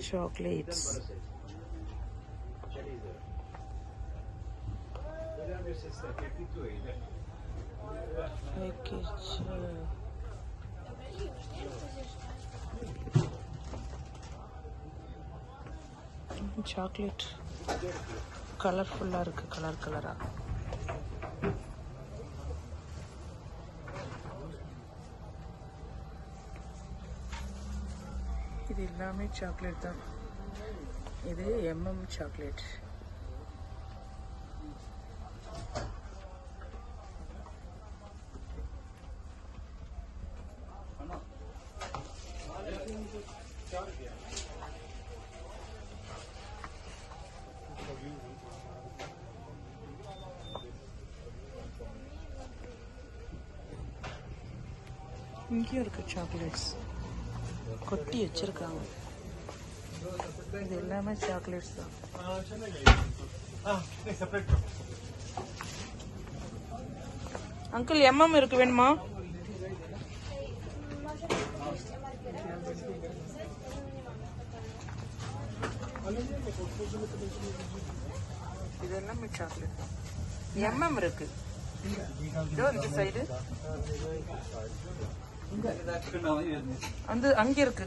chocolates. Package. Chocolate கலர்ஃபுல்லாக இருக்குது colour கலராக இது எல்லாமே சாக்லேட் தான் இது எம்எம் சாக்லேட் இங்கேயும் இருக்கு சாக்லேட்ஸ் கொட்டி வச்சிருக்காங்க. இது எல்லாமே சாக்லேட்ஸ் தான். அங்கிள் எம்எம் இருக்கு வேணுமா? இது எல்லாமே சாக்லேட் தான். எம்எம் இருக்கு. இதோ இந்த சைடு வந்து அங்க இருக்கு.